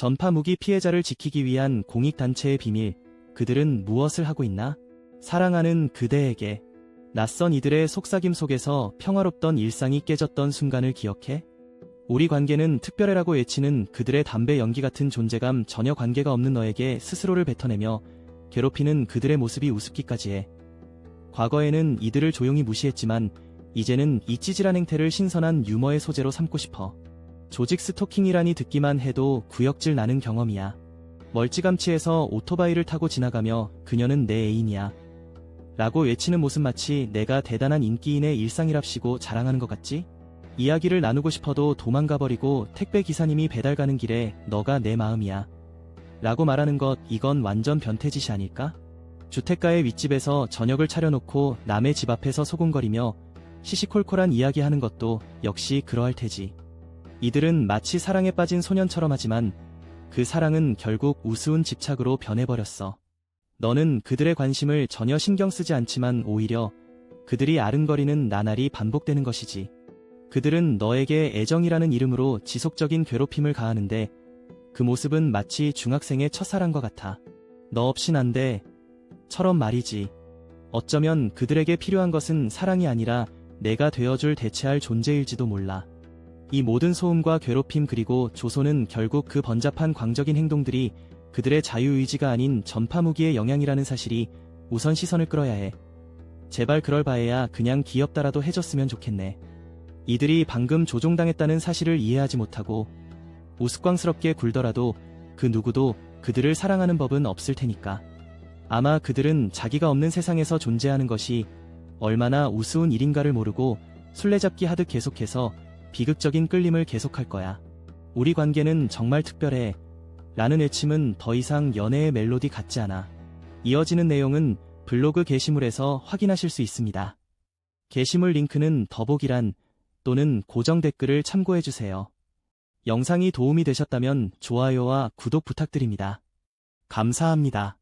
전파 무기 피해자를 지키기 위한 공익단체의 비밀, 그들은 무엇을 하고 있나? 사랑하는 그대에게 낯선 이들의 속삭임 속에서 평화롭던 일상이 깨졌던 순간을 기억해? 우리 관계는 특별해라고 외치는 그들의 담배 연기 같은 존재감 전혀 관계가 없는 너에게 스스로를 뱉어내며 괴롭히는 그들의 모습이 우습기까지 해. 과거에는 이들을 조용히 무시했지만 이제는 이 찌질한 행태를 신선한 유머의 소재로 삼고 싶어. 조직 스토킹이라니 듣기만 해도 구역질 나는 경험이야. 멀찌감치해서 오토바이를 타고 지나가며 그녀는 내 애인이야. 라고 외치는 모습 마치 내가 대단한 인기인의 일상이랍시고 자랑하는 것 같지? 이야기를 나누고 싶어도 도망가버리고 택배 기사님이 배달 가는 길에 너가 내 마음이야. 라고 말하는 것 이건 완전 변태짓이 아닐까? 주택가의 윗집에서 저녁을 차려놓고 남의 집 앞에서 소곤거리며 시시콜콜한 이야기하는 것도 역시 그러할 테지. 이들은 마치 사랑에 빠진 소년처럼 하지만 그 사랑은 결국 우스운 집착으로 변해버렸어. 너는 그들의 관심을 전혀 신경 쓰지 않지만 오히려 그들이 아른거리는 나날이 반복되는 것이지. 그들은 너에게 애정이라는 이름으로 지속적인 괴롭힘을 가하는데 그 모습은 마치 중학생의 첫사랑과 같아. 너안 돼. 처럼 말이지. 어쩌면 그들에게 필요한 것은 사랑이 아니라 내가 되어줄 대체할 존재일지도 몰라. 이 모든 소음과 괴롭힘 그리고 조소는 결국 그 번잡한 광적인 행동들이 그들의 자유의지가 아닌 전파무기의 영향이라는 사실이 우선 시선을 끌어야 해. 제발 그럴 바에야 그냥 귀엽다라도 해줬으면 좋겠네. 이들이 방금 조종당했다는 사실을 이해하지 못하고 우스꽝스럽게 굴더라도 그 누구도 그들을 사랑하는 법은 없을 테니까. 아마 그들은 자기가 없는 세상에서 존재하는 것이 얼마나 우스운 일인가를 모르고 술래잡기 하듯 계속해서 비극적인 끌림을 계속할 거야. 우리 관계는 정말 특별해. 라는 외침은 더 이상 연애의 멜로디 같지 않아. 이어지는 내용은 블로그 게시물에서 확인하실 수 있습니다. 게시물 링크는 더보기란 또는 고정 댓글을 참고해주세요. 영상이 도움이 되셨다면 좋아요와 구독 부탁드립니다. 감사합니다.